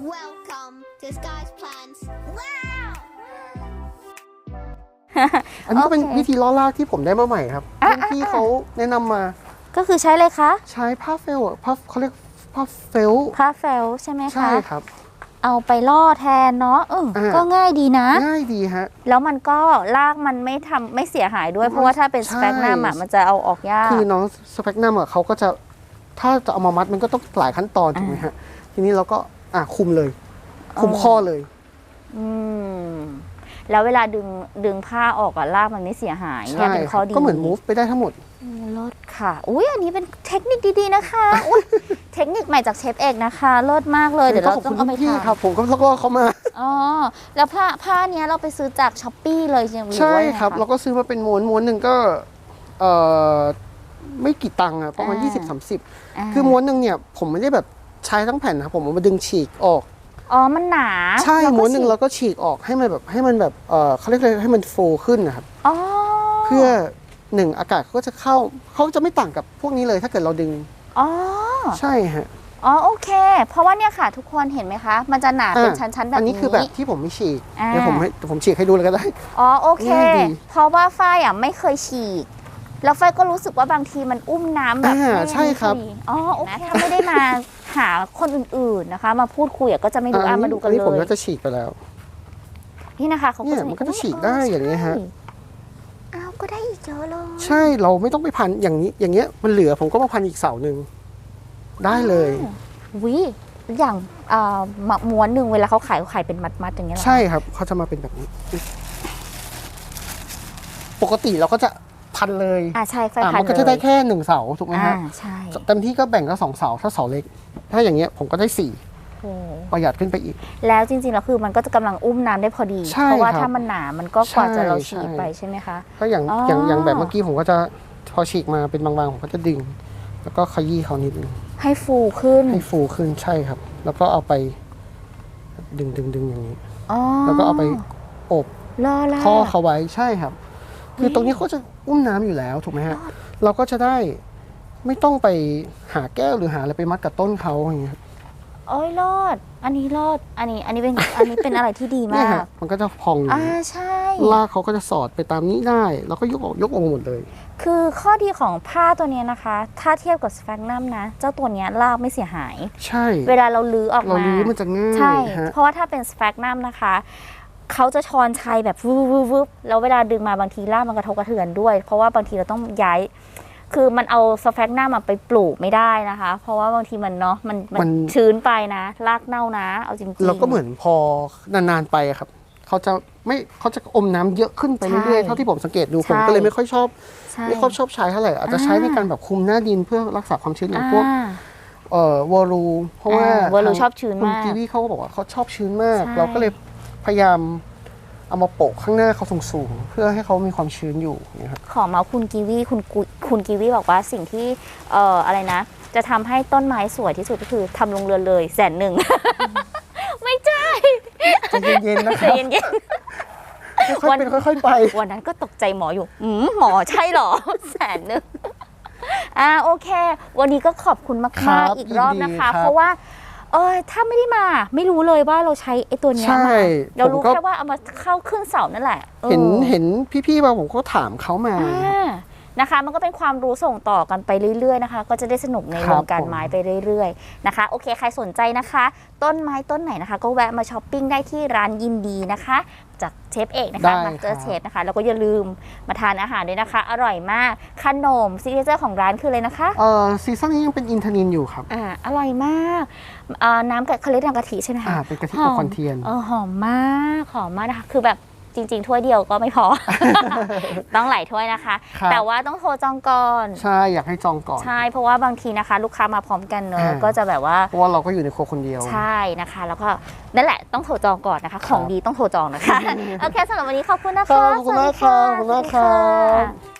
Welcome to Sky's Plans. Wow! อันนี้ก็เป็นโอเควิธีล้อลากที่ผมได้มาใหม่ครับอะรุ่นพี่เขาแนะนำมาก็คือใช้เลยคะใช้ผ้าเฟลอะผ้าเขาเรียกผ้าเฟลผ้าเฟลใช่ไหมใช่คะ ครับ เอาไปล่อแทนเนาะเอออ่า ก็ง่ายดีนะ ง่ายดีฮะ แล้วมันก็ลากมันไม่ทำไม่เสียหายด้วย เพราะว่าถ้าเป็นใช่สแปกนัมอะมันจะเอาออกยาก คือน้องสเปกนัมอะเขาก็จะถ้าจะเอามามัดมันก็ต้องหลายขั้นตอนถูกไหมฮะ ทีนี้เราก็ อะคุมเลย คุมเออข้อเลย อืมแล้วเวลาดึงดึงผ้าออกอะลากมันไม่เสียหายเนี่ยใช่เป็นคข้อรับดีก็เหมือน move ไปได้ทั้งหมดอืมลดค่ะ อุ้ยอันนี้เป็นเทคนิคดีๆนะคะอุ๊ยเทคนิคใหม่จากเชฟเอกนะคะเลิศมากเลยเดี๋ยวเราขอบต้อคุงณเอาไปพี่ทำครับผมก็แล้วก็เขามาอ๋อแล้วผ้าผ้าเนี้ยเราไปซื้อจากช้อปปี้เลยใช่ไหมหรือใช่ว่ายังไงครับะแล้วก็ซื้อมาเป็นม้วนม้วนหนึ่งก็เอ่อไม่กี่ตังค์อะประมาณอ่า20 30าคือม้วนหนึ่งเนี่ยผมไม่ได้แบบ ใช้ทั้งแผ่นนะครับผมเอามาดึงฉีกออก อ๋อ มันหนาใช่แล้วก็ม้วนหนึ่งฉีกแล้วก็ฉีกออกให้มันแบบให้มันแบบเออเขาเรียกอะไรให้มันโฟขึ้นนะครับอ๋อเพื่อหนึ่งอากาศเขาก็จะเข้าเขาจะไม่ต่างกับพวกนี้เลยถ้าเกิดเราดึงอ๋อใช่ฮะอ๋อโอเค เพราะว่าเนี่ยค่ะ ทุกคนเห็นไหมคะ มันจะหนาเป็นอะชั้นๆแบบนี้ อันนี้คือแบบที่ผมไม่ฉีกอ่าเดี๋ยวผมให้ผมฉีกให้ดูเลยก็ได้ อ๋อโอเคง่ายดีเพราะว่าฝ้ายอะไม่เคยฉีก แล้วฝ้ายก็รู้สึกว่าบางทีมันอุ้มน้ำแบบอ่าไม่ใช่ครับไม่ดีอ๋อโอเคถ้าไม่ได้มา หาคนอื่นๆนะคะ มาพูดคุยอะก็จะไม่รู้อะมาดูกันอัเลนี้ผมยก็จะฉีกไปแล้ว นี่นะคะเขาเนี่ก็ยจะมันก็จะฉีกได้อย่างเงี้ยฮะใช่อ้าวก็ได้อีกเยอะเลยใช่เราไม่ต้องไปพันอย่างนี้ อย่างเงี้ยมันเหลือผมก็มาพันอีกเสาหนึ่งได้เลยวิอย่างอ่าหมะม้วนหนึ่งเวลาเขาขายเขาขายเป็นมัดๆอย่างเงี้ยเหรอใช่ครับเขาจะมาเป็นแบบนี้ ปกติเราก็จะ พันเลยอ่าใช่ไฟอะพันมันก็จะได้แค่หนึ่งเสาถูกไหมอ่าฮะใช่เต็มที่ก็แบ่งก็สองเสาถ้าเสาเล็ก ถ้าอย่างเงี้ยผมก็ได้สี่โอ้ประหยัดขึ้นไปอีก แล้วจริงๆแล้วคือมันก็จะกำลังอุ้มน้ำได้พอดีใช่เพราะว่าครับถ้ามันหนา มันก็กว่าจะใช่เราฉีดใช่ไปใช่ไหมคะก็อย่างอ๋อออย่างอย่างแบบเมื่อกี้ผมก็จะพอฉีกมาเป็นบางๆผมก็จะดึง แล้วก็ขยี้เขานิดนึงให้ฟูขึ้นให้ฟูขึ้นใช่ครับ แล้วก็เอาไป ดึงดึงดึงอย่างนี้อ๋อแล้วก็เอาไปอบรอละข้อเขาไว้ใช่ครับ คือตรงนี้เขาจะอุ้มน้ำอยู่แล้วถูกไหมฮะ เราก็จะได้ไม่ต้องไปหาแก้วหรือหาอะไรไปมัดกับต้นเขาอย่างเงี้ยโอ้ยรอด อันนี้รอด อันนี้ อันนี้เป็น อันนี้เป็นอะไรที่ดีเนี่ยมากฮะมันก็จะพองอยู่อ่าใช่ ลากเขาก็จะสอดไปตามนี้ได้ แล้วก็ยกออกยกองค์หมดเลย คือข้อดีของผ้าตัวเนี้ยนะคะ ถ้าเทียบกับสแฟกนัมนะ เจ้าตัวเนี้ยลากไม่เสียหาย ใช่ เวลาเราลื้อออกเรามาลื้อมันจะง่าย ใช่ฮะเพราะว่าถ้าเป็นสแฟกนัมนะคะ เขาจะชอนชัยแบบวืบวืบวืบแล้วเวลาดึงมาบางทีล่ากมันกระทบกระเทือนด้วย เพราะว่าบางทีเราต้องย้าย คือมันเอาสแฟกนัมมาไปปลูกไม่ได้นะคะ เพราะว่าบางทีมันเนาะมันมันชื้นไปนะลากเน่านะ เอาจริงๆเราก็เหมือนพอนานๆไปอะครับ เขาจะไม่เขาจะอมน้ำเยอะขึ้นไปเรื่อยใช่ๆเท่าที่ผมสังเกตดูใช่ผมก็เลยไม่ค่อยชอบ ใช่ ไม่ค่อยชอบใช้เท่าไหร่อาจจะใช้ในการแบบคุมหน้าดินเพื่อรักษาความชื้นอย่างพวกอ่า เอ่อวอลูเพราะว่าอ่าวอลูทางชอบชื้นคุณมากกีวีเขาก็บอกว่าเขาชอบชื้นมาก ใช่ เราก็เลย พยายามเอามาโปะข้างหน้าเขาสูงๆ เพื่อให้เขามีความชื้นอยู่อย่างเงี้ยครับขอเมาส์คุณกีวีคุณกุคุณกีวีบอกว่าสิ่งที่เอ่ออะไรนะ จะทำให้ต้นไม้สวยที่สุดก็คือทำลงเรือนเลยแสนหนึ่ง ไม่ใช่ใจเย็นๆนะคใจรับเย็นค่อยๆเป็นค่อยๆไป ๆวันนั้นก็ตกใจหมออยู่อืมหมอใช่เหรอ แสนหนึ่งอ่าโอเค วันนี้ก็ขอบคุณครัมากบๆอีกรอบนะคะยินดีครับ เพราะว่า เออถ้าไม่ได้มาไม่รู้เลยว่าเราใช้ไอ้ตัวเนี้ยใช่มาเรารู้ผมก็ แค่ว่าเอามาเข้าขึ้นเสานั่นแหละออ เห็นเห็นพี่ๆมาผมก็ถามเขามา อ่านะคะมันก็เป็นความรู้ส่งต่อกันไปเรื่อยๆนะคะ ก็จะได้สนุกในครัวบงการผมไม้ไปเรื่อยๆนะคะ โอเคใครสนใจนะคะ ต้นไม้ต้นไหนนะคะ ก็แวะมาช้อปปิ้งได้ที่ร้านยินดีนะคะ จากเชฟเอกนะคะได้มาสเตอครัร์บเชฟนะคะแล้วก็อย่าลืมมาทานอาหารด้วยนะคะ อร่อยมากขนมซิกเนเจอร์ของร้านคืออะไรนะคะเอ่อซีซั่นนี้ยังเป็นอินทนินอยู่ครับ อ่าอร่อยมากอ่าน้ำกะเขาเรียกน้ำกะทิใช่ไหมอ่าคะเป็นกะทิหออมบคอนเทียน เออหอมมากหอมมากนะคะคือแบบ จริง ๆ ถ้วยเดียวก็ไม่พอ ต้องหลายถ้วยนะคะ ครับ แต่ว่าต้องโทรจองก่อน ใช่อยากให้จองก่อน ใช่เพราะว่าบางทีนะคะ ลูกค้ามาพร้อมกันเนอะอ่า ก็จะแบบว่าเพราะว่าเราก็อยู่ในครัวคนเดียว ใช่นะคะ แล้วก็นั่นแหละต้องโทรจองก่อนนะคะ ของดีต้องโทรจองนะคะ โอเคสำหรับวันนี้ขอบคุณนะคะขอบคุณมากครับขอบคุณมากครับ สวัสดีค่ะ